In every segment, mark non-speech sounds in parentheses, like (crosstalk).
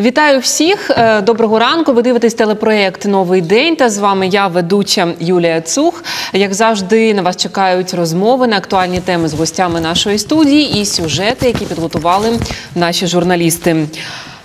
Вітаю всіх. Е, Доброго ранку. Ви дивитесь телепроєкт Новий день. Та з вами я, ведуча Юлія Цух. Як завжди, на вас чекають розмови на актуальні теми з гостями нашої студії і сюжети, які підготували наші журналісти.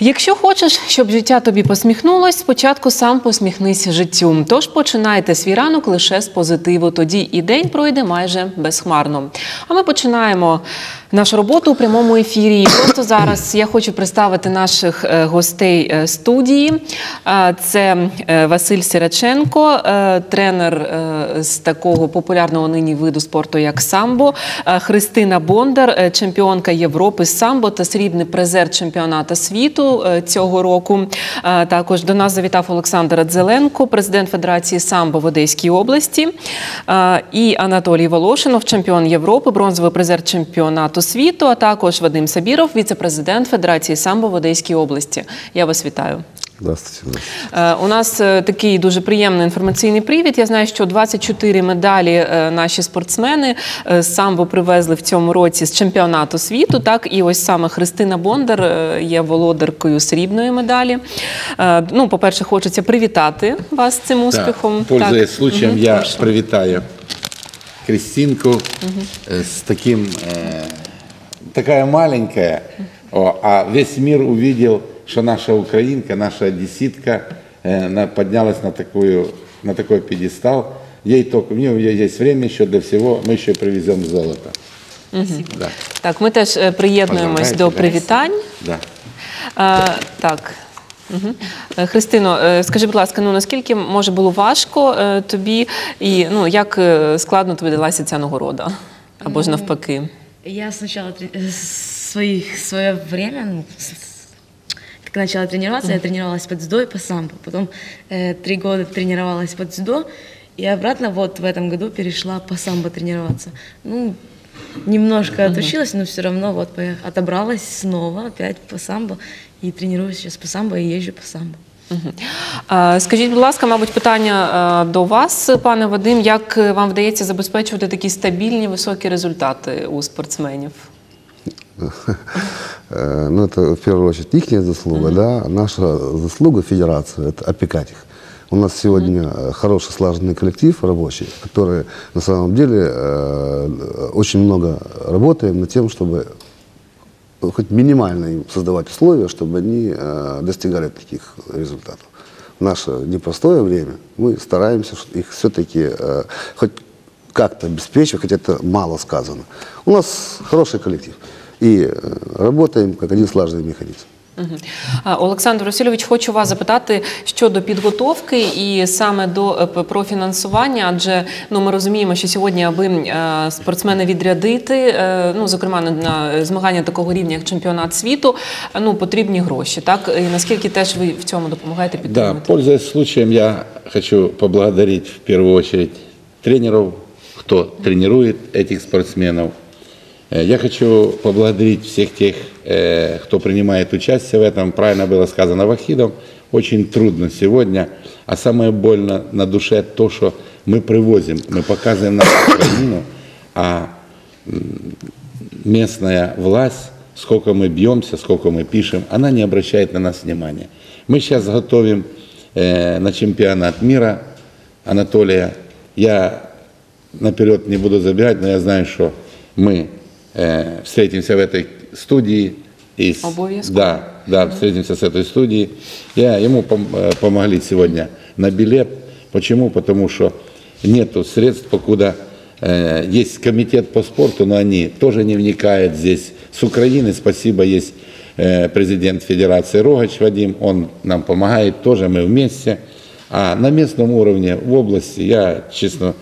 Якщо хочеш, щоб життя тобі посміхнулось, спочатку сам посміхнись життю. Тож починайте свій ранок лише з позитиву. Тоді і день пройде майже безхмарно. А ми починаємо нашу роботу у прямому ефірі. І просто зараз я хочу представити наших е, гостей е, студії. Е, Це Василь Сіраченко, тренер з такого популярного нині виду спорту, як самбо, Христина Бондар, чемпіонка Європи з самбо та срібний призер чемпіоната світу цього року. Також до нас завітав Олександр Дзеленко, президент Федерації самбо в Одеській області, і Анатолій Волошинов, чемпіон Європи, бронзовий призер чемпіонату світу, а також Вадим Сабіров, віце-президент Федерації самбо в Одеській області. Я вас вітаю. Здравствуйте. Е, У нас е, такий дуже приємний інформаційний привід. Я знаю, що 24 медалі е, наші спортсмени е, з самбо привезли в цьому році з чемпіонату світу. Так, і ось саме Христина Бондар е, є володаркою срібної медалі. Е, Ну, по-перше, хочеться привітати вас з цим успіхом. Пользуясь Так. случаем, Мгм, я прошу. привитаю Кристинку э, с таким, э, такая маленькая, о, а весь мир увидел, что наша украинка, наша одесситка э, на- поднялась на, такую, на такой пьедестал. Ей только, у нее есть время еще для всего, мы еще привезем золото. Да. Так, ми теж е, приєднуємось Поздравляйте, до да. привітань. Да. Е, так. Угу. Христино, е, скажи, будь ласка, ну наскільки може було важко е, тобі, і ну як е, складно тобі далася ця нагорода? Або ж навпаки? Я сначала трени- э, своих, свое время, ну, как начала тренироваться, я тренировалась под дзюдо и по самбо. Потом э, три года тренировалась под дзюдо, и обратно вот в этом году перешла по самбо тренироваться. Ну, немножко отучилась, но все равно вот отобралась снова опять по самбо и тренируюсь сейчас по самбо и езжу по самбо. Мгм. Е, Скажіть, будь ласка, мабуть, питання е, до вас, пане Вадим, як е, вам вдається забезпечувати такі стабільні високі результати у спортсменів? (laughs) Э, Ну, это в первую очередь их заслуга, да. Наша заслуга федерации – это опекать их. У нас сегодня э, хороший слаженный коллектив рабочий, который на самом деле э, очень много работаем над тем, чтобы хоть минимально им создавать условия, чтобы они э, достигали таких результатов. В наше непростое время мы стараемся их все-таки э, хоть как-то обеспечивать, хотя это мало сказано. У нас хороший коллектив. И э, работаем как один слаженный механизм. Олександр Васильович, хочу вас запитати щодо підготовки і саме до е, п- про фінансування, адже ну ми розуміємо, що сьогодні, аби е, спортсмени відрядити, е, ну зокрема на, змагання такого рівня, як чемпіонат світу, ну потрібні гроші. Так і наскільки теж ви в цьому допомагаєте Да, підтримувати? пользуясь случаем, я хочу поблагодарить в первую очередь тренеров, кто тренирует этих спортсменов. Э, Я хочу поблагодарить всех тех, э, кто принимает участие в этом. Правильно было сказано Вахидом. Очень трудно сегодня, а самое больно на душе то, что мы привозим, мы показываем нашу Украину, а местная власть, сколько мы бьемся, сколько мы пишем, она не обращает на нас внимания. Мы сейчас готовим э, на чемпионат мира Анатолия. Я наперед не буду забегать, но я знаю, что мы э, встретимся в этой студии. И с- Обовязково. Да, да, встретимся с этой студией. Я, ему пом- э, помогли сегодня на билет. Почему? Потому что нету средств, покуда э, есть комитет по спорту, но они тоже не вникают здесь. С Украины, спасибо, есть э, президент Федерации Рогач Вадим, он нам помогает, тоже мы вместе. А на местном уровне, в области, я, честно,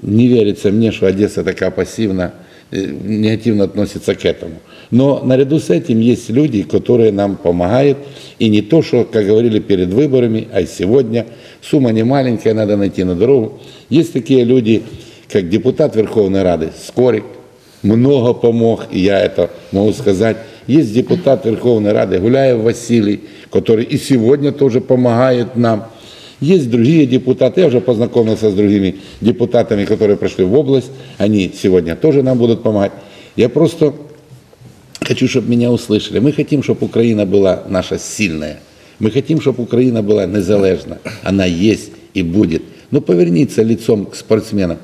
не верится мне, что Одесса такая пассивно, э, негативно относится к этому. Но наряду с этим есть люди, которые нам помогают. И не то, что, как говорили перед выборами, а сегодня. Сумма не маленькая, надо найти на дорогу. Есть такие люди, как депутат Верховной Рады Скорик, много помог, и я это могу сказать. Есть депутат Верховной Рады Гуляев Василий, который и сегодня тоже помогает нам. Есть другие депутаты, я уже познакомился с другими депутатами, которые прошли в область, они сегодня тоже нам будут помогать. Я просто хочу, чтобы меня услышали. Мы хотим, чтобы Украина была наша сильная. Мы хотим, чтобы Украина была незалежна. Она есть и будет. Ну, поверніться лицом к спортсменам.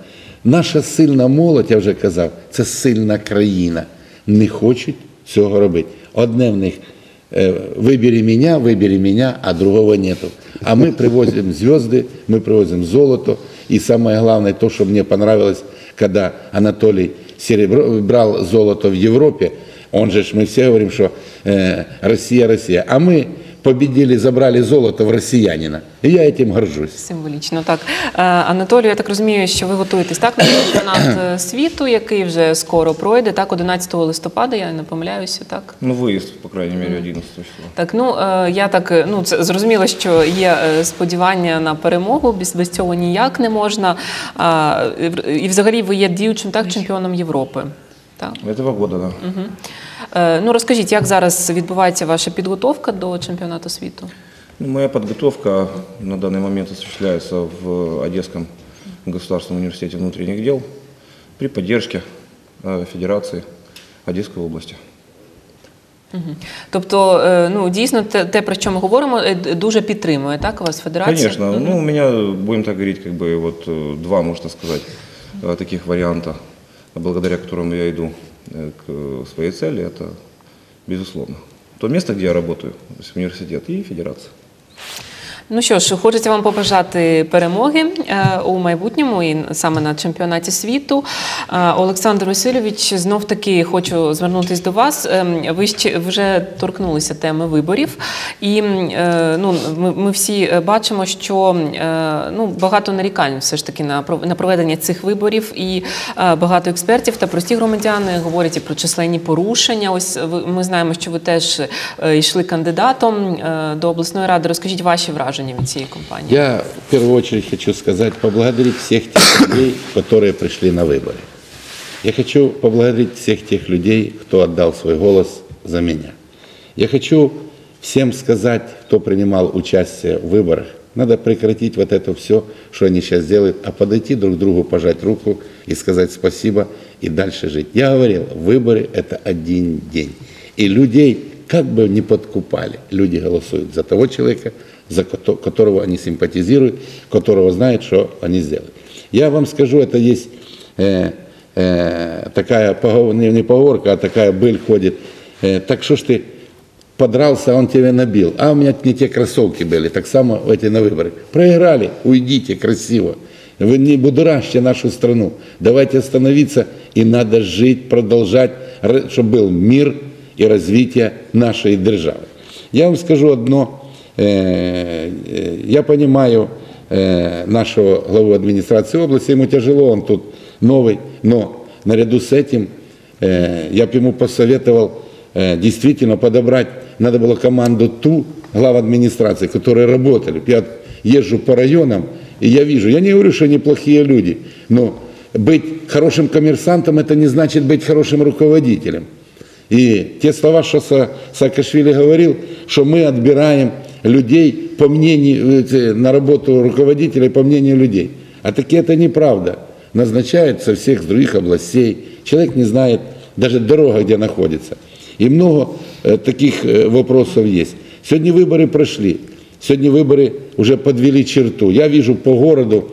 Наша сильна молодь, я вже казав, це сильна країна. Не хочуть цього робити. Одне в них э, выбери меня, выбери меня, а другого нету. А мы привозим звезды, мы привозим золото. И самое главное, то, что мне понравилось, когда Анатолий серебро, брал золото в Европе, он же, мы все говорим, что э, Россия, Россия. А мы победили, забрали золото в россиянина. И я этим горжусь. Символічно, так. Е, Анатолію, я так розумію, що ви готуєтесь так на чемпіонат е, світу, який вже скоро пройде, так, 11 листопада, я не помиляюся, так? Ну, выезд, по крайней мере, 11 числа. Так, ну е, я так е, ну це зрозуміло, що є е, сподівання на перемогу. Без, без цього ніяк не можна. А, і взагалі ви є діючим так чемпіоном Європи. Так. Этого года, да. Е, Ну розкажіть, як зараз відбувається ваша підготовка до чемпіонату світу? Ну, Моя подготовка на данный момент осуществляется в Одесском государственном университете внутренних дел при поддержке э, Федерации Одесской области. Мгм. Тобто, е, ну дійсно, те, те, про що ми говоримо, е, д- дуже підтримує так вас федерація? Конечно, ну, у меня, будем так говорить, как бы вот э, два, можно сказать, э, таких варианта, благодаря которым я иду э, К своей цели, это безусловно. То место, где я работаю, то есть университет и федерация. Ну що ж, хочеться вам побажати перемоги е, у майбутньому і саме на чемпіонаті світу. Е, Олександр Васильович, знов таки хочу звернутися до вас. Ем, Ви ще вже торкнулися теми виборів, і е, ну, ми, всі е, бачимо, що е, ну, багато нарікань все ж таки на пров- на проведення цих виборів, і е, багато експертів та прості громадяни говорять і про численні порушення. Ось ми знаємо, що ви теж е, йшли кандидатом е, до обласної ради. Розкажіть ваші враження від цієї кампанії. Я в первую очередь хочу сказать, поблагодарить всех тех людей, которые пришли на выборы. Я хочу поблагодарить всех тех людей, кто отдал свой голос за меня. Я хочу всем сказать, кто принимал участие в выборах, надо прекратить вот это все, что они сейчас делают, а подойти друг к другу, пожать руку и сказать спасибо и дальше жить. Я говорил, выборы – это один день. И людей как бы не подкупали, люди голосуют за того человека, за кото- которого они симпатизируют, которого знают, что они сделают. Я вам скажу, это есть э, э, такая не, не поговорка, а такая быль ходит. Э, так что ж ты подрался, а он тебя набил. А у меня не те кроссовки были. Так само эти на выборы. Проиграли, уйдите красиво. Вы не будоражьте нашу страну. Давайте остановиться и надо жить, продолжать, чтобы был мир и развитие нашей державы. Я вам скажу одно. Э, э, Я понимаю э, нашего главу администрации области, ему тяжело, он тут новый, но наряду с этим я бы ему посоветовал действительно подобрать, надо было команду ту глав администрации, которые работали. Я езжу по районам, и я вижу, я не говорю, что они плохие люди, но быть хорошим коммерсантом, это не значит быть хорошим руководителем. И те слова, что Са- Саакашвили говорил, что мы отбираем людей по мнению, э, на работу руководителей по мнению людей. А таки это неправда. Назначают со всех других областей. Человек не знает даже дорога, где находится. И много э, таких э, вопросов есть. Сегодня выборы прошли. Сегодня выборы уже подвели черту. Я вижу по городу,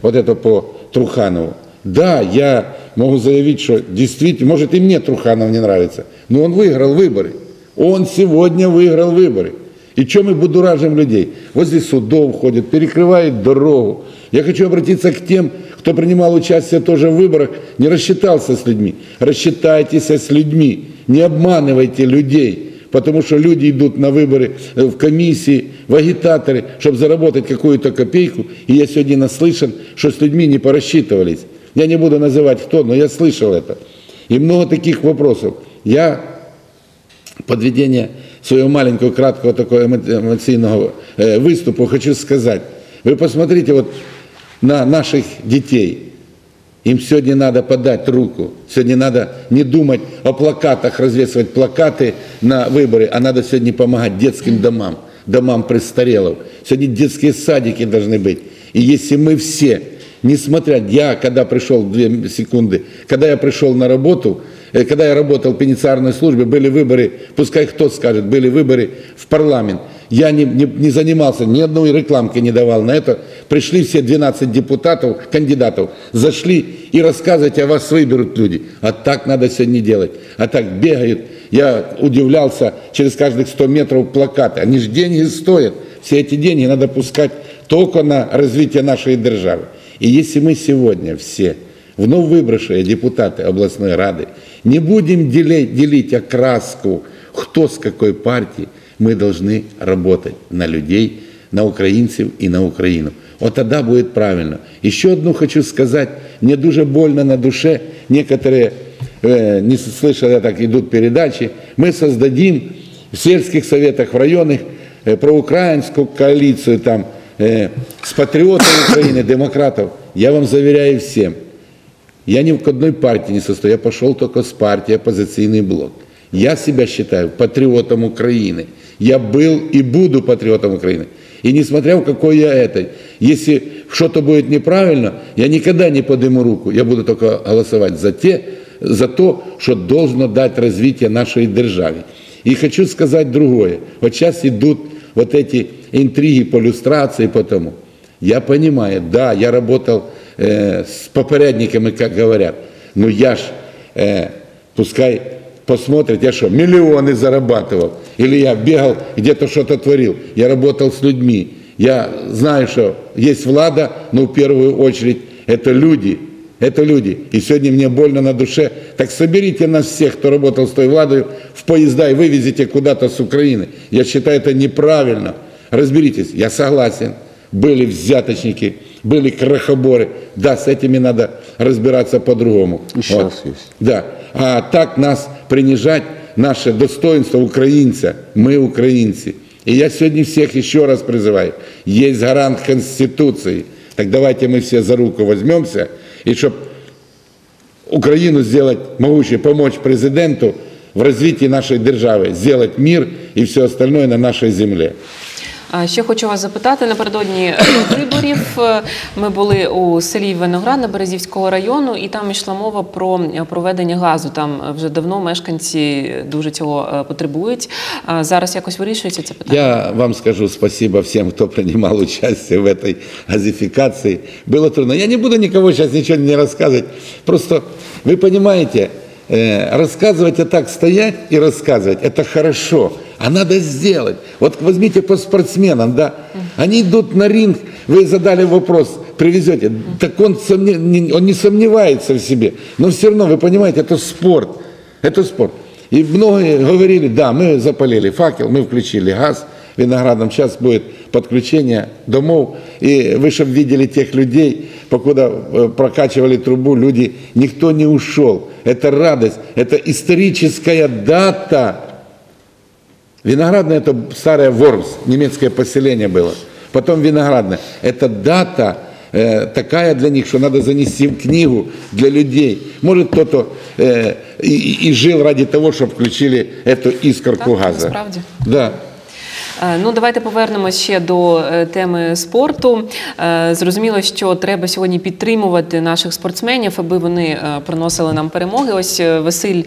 вот это по Труханову. Да, я могу заявить, что действительно, может и мне Труханов не нравится, но он выиграл выборы. Он сегодня выиграл выборы. И что мы будуражим людей? Возле судов ходят, перекрывают дорогу. Я хочу обратиться к тем, кто принимал участие тоже в выборах, не рассчитался с людьми. Рассчитайтесь с людьми, не обманывайте людей. Потому что люди идут на выборы э, в комиссии, в агитаторы, чтобы заработать какую-то копейку. И я сегодня наслышан, что с людьми не порассчитывались. Я не буду называть кто, но я слышал это. И много таких вопросов. Я подведение своего маленького, краткого такого эмо- эмоционального э, выступа хочу сказать. Вы посмотрите вот на наших детей. Им сегодня надо подать руку. Сегодня надо не думать о плакатах, развесывать плакаты на выборы, а надо сегодня помогать детским домам, домам престарелых. Сегодня детские садики должны быть. И если мы все Несмотря, я когда пришел, две секунды, когда я пришел на работу, э, когда я работал в пенитенциарной службе, были выборы, пускай кто скажет, были выборы в парламент. Я не, не, не занимался, ни одной рекламки не давал на это. Пришли все 12 депутатов, кандидатов, зашли и рассказывать, а вас выберут люди. А так надо сегодня делать. А так бегают. Я удивлялся, через каждых 100 метров плакаты. Они же деньги стоят. Все эти деньги надо пускать только на развитие нашей державы. И если мы сегодня все, вновь выбравшие депутаты областной рады, не будем делить, делить окраску, кто с какой партии, мы должны работать на людей, на украинцев и на Украину. Вот тогда будет правильно. Еще одну хочу сказать. Мне дуже больно на душе. Некоторые, э, не слышали, так идут передачи. Мы создадим в сельских советах, в районах э, проукраинскую коалицию там, э, с патриотов Украины, демократов. Я вам заверяю всем, я ни в одной партии не состою, я пошел только с партии «Оппозиционный блок». Я себя считаю патриотом Украины. Я был и буду патриотом Украины. И несмотря в какой я это, если что-то будет неправильно, я никогда не подниму руку. Я буду только голосовать за, те, за то, что должно дать развитие нашей державе. И хочу сказать другое. Вот сейчас идут вот эти интриги по люстрации, по тому. Я понимаю, да, я работал э, с попорядниками, как говорят, но я ж, э, пускай посмотрят, я что, миллионы зарабатывал, или я бегал, где-то что-то творил, я работал с людьми, я знаю, что есть влада, но в первую очередь это люди, это люди. И сегодня мне больно на душе. Так соберите нас всех, кто работал с той владой, в поезда и вывезите куда-то с Украины. Я считаю это неправильно. Разберитесь, я согласен. Были взяточники, были крахоборы. Да, с этими надо разбираться по-другому. И сейчас есть. Да. А так нас принижать, наше достоинство украинца. Мы украинцы. И я сегодня всех еще раз призываю. Есть гарант Конституции. Так давайте мы все за руку возьмемся, и чтобы Украину сделать могучей, помочь президенту в развитии нашей державы, сделать мир и все остальное на нашей земле. А Ще хочу вас запитати напередодні е, виборів. е, Ми були у селі Виноградна Березівського району, і там йшла мова про е, проведення газу. Там е, вже давно мешканці дуже цього е, потребують. А Зараз якось вирішується це питання. Я вам скажу спасибо всем, кто принимал участие в этой газификации. Было трудно. Я не буду никого сейчас ничего не рассказывать. Просто вы понимаете, э, рассказывать, а так стоять и рассказывать, это хорошо. А надо сделать. Вот возьмите по спортсменам, да. Они идут на ринг, вы задали вопрос, привезете. Так он, сомне- не- он не сомневается в себе. Но все равно, вы понимаете, это спорт. Это спорт. И многие говорили, да, мы запалили факел, мы включили газ виноградом, сейчас будет подключение домов. И вы чтобы видели тех людей, покуда э, прокачивали трубу, люди, никто не ушел. Это радость, это историческая дата. Виноградное это старое Вормс, немецкое поселение было. Потом виноградное. Это дата э, такая для них, что надо занести в книгу для людей. Может кто-то э, и, и- жил ради того, чтобы включили эту искорку Так, газа. насправді. Да. Е, Ну, давайте повернемось ще до е, теми спорту. Е, Зрозуміло, що треба сьогодні підтримувати наших спортсменів, аби вони приносили нам перемоги. Ось Василь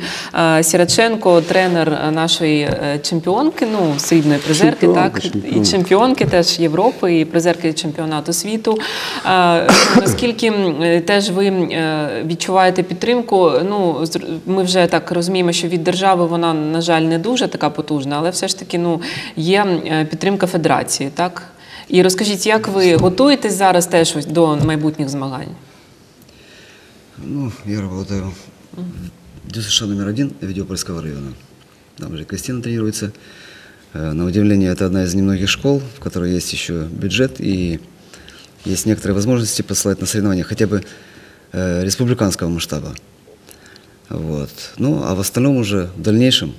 Сіраченко, тренер нашої чемпіонки, ну срібної призерки, Чемпіонки, так чемпіонки. і чемпіонки теж Європи, і призерки чемпіонату світу. Е, Наскільки теж ви відчуваєте підтримку? Ну ми вже так розуміємо, що від держави вона на жаль не дуже така потужна, але все ж таки ну є підтримка федерації, так. І розкажіть, як ви готуєтесь зараз теж ось до майбутніх змагань? Ну, я работаю в ДЮСШ номер один Видеопольского района. Там уже Кристина тренируется. Э, На удивление, это одна из немногих школ, в которой есть еще бюджет и есть некоторые возможности посылать на соревнования хотя бы э, республиканского масштаба. Вот. Ну, а в остальном уже в дальнейшем,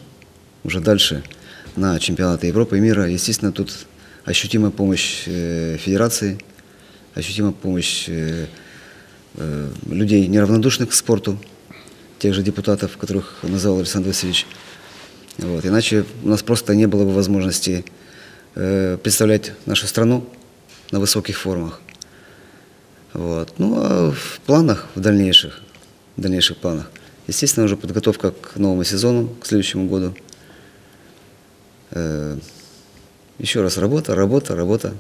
уже дальше на чемпионаты Европы и мира, естественно, тут ощутимая помощь э, федерации, ощутимая помощь э, э, людей, неравнодушных к спорту, тех же депутатов, которых назвал Александр Васильевич. Вот. Иначе у нас просто не было бы возможности представлять нашу страну на высоких форумах. Вот. Ну, а в планах, в дальнейших, в дальнейших планах, естественно, уже подготовка к новому сезону, к следующему году. Э, еще раз работа, работа, работа.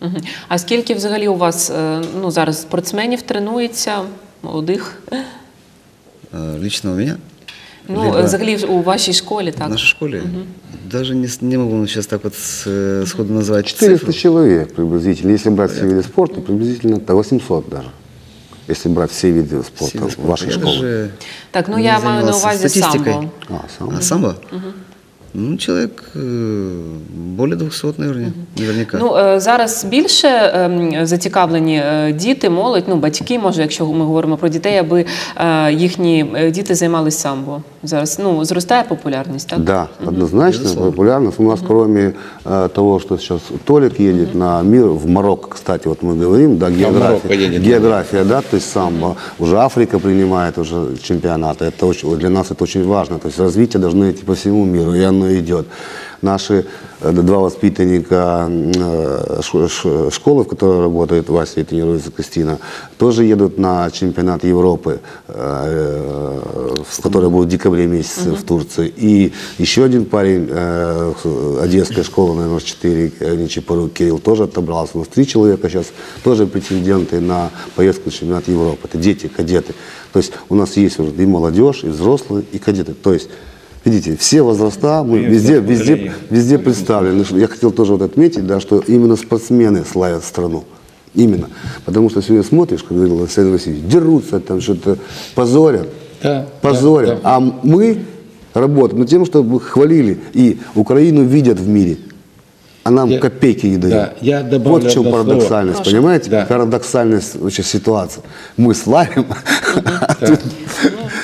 Мгм. А скільки взагалі у вас е, ну, зараз спортсменів тренується, молодих? Э, лично у меня, Ну, Либо е, взагалі у вашій школі, в так? нашей школе, даже не, с- не могу сейчас так вот с, э, сходу назвать 400 цифру. человек приблизительно. Если брать все виды спорта, приблизительно до 800 даже. Если брать все виды спорта Все виды в спорта. вашей Я школе. даже Так, ну не я маю на занимался увазі статистикой. самбо. А, сам. А самбо? Ну, человек э, более 200, наверное, наверняка. Ну е, зараз більше ем, зацікавлені е, діти, молодь, ну батьки, може, якщо ми говоримо про дітей, аби е, їхні е, діти займалися самбо. Зараз ну зростає популярність, так? Да, однозначно Безусловно. популярность. У нас кроме э, того, что сейчас Толик едет на мир в Марокко, кстати, вот мы говорим, да, Марокко география, едет, география, да, то есть самбо. Уже Африка принимает уже чемпионаты. Это очень, для нас это очень важно. То есть развитие должно идти по всему миру, и оно идет. Наши э, два воспитанника э, школы, в которой работает Вася и тренируется Кристина, тоже едут на чемпионат Европы, э, в который будет в декабре месяце в Турции. И еще один парень с Одесской школы номер 4, Нечипорук Кирилл, тоже отобрался. У нас три человека сейчас тоже претенденты на поездку в чемпионат Европы. Это дети, кадеты. То есть у нас есть уже и молодежь, и взрослые, и кадеты. То есть Видите, все возраста, мы везде, везде, везде представлены. Я хотел тоже вот отметить, да, что именно спортсмены славят страну. Именно. Потому что сегодня смотришь, как говорил Александр Васильевич, дерутся там, что-то позорят. Да, позорят. да, да. А мы работаем над тем, чтобы хвалили. И Украину видят в мире. А нам Я- копейки не дают. да, я добавлю вот в чем парадоксальность, Прошу. понимаете? Да. Парадоксальность вообще ситуации. Мы славим, (laughs) а тут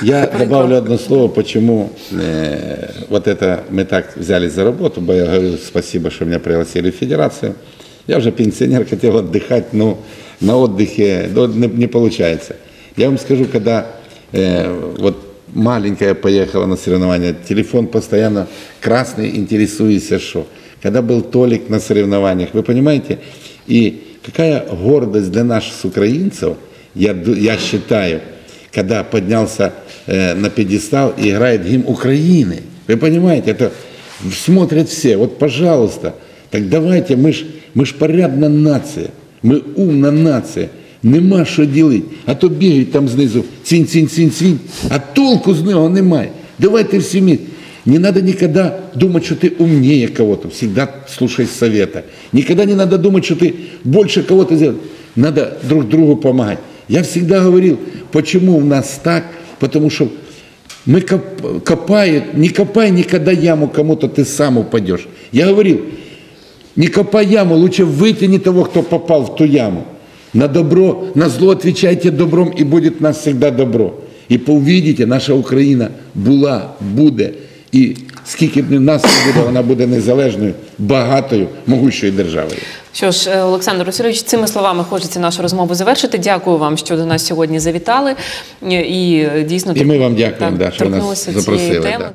Я добавлю одно слово, почему э, вот это мы так взялись за работу, бо я говорю спасибо, что меня пригласили в федерацию. Я уже пенсионер, хотел отдыхать, но на отдыхе ну, не, не получается. Я вам скажу, когда э, вот маленькая поехала на соревнования, телефон постоянно красный, интересуешься, что. Когда был Толик на соревнованиях, вы понимаете, и какая гордость для нас, украинцев, я, я считаю, когда поднялся на пьедестал и играет гимн Украины. Вы понимаете, это смотрят все. Вот, пожалуйста, так давайте, ми ж, ми ж порядна нація, ми умна нація. Нема що ділити. А то бігають там знизу цінь, цінь, цінь, цінь, а толку з нього немає. Давайте всі ми. Не надо никогда думать, что ты умнее кого-то. Всегда слушай совета. Никогда не надо думать, что ты больше кого-то сделал. Надо друг другу помогать. Я всегда говорил, почему у нас так, потому что мы коп- копают, не копай никогда яму кому-то, ты сам упадешь. Я говорил, не копай яму, лучше вытяни того, кто попал в ту яму. На добро, на зло отвечайте добром, и будет нас всегда добро. І повідите, наша Україна була, буде, і скільки б нас не буде, вона буде незалежною, багатою, могущою державою. Що ж, е, Олександр Васильович, цими словами хочеться нашу розмову завершити. Дякую вам, що до нас сьогодні завітали. Е, І е, дійсно І ми вам дякуємо, так, да, що ви нас торкнулися цієї запросили, теми. да.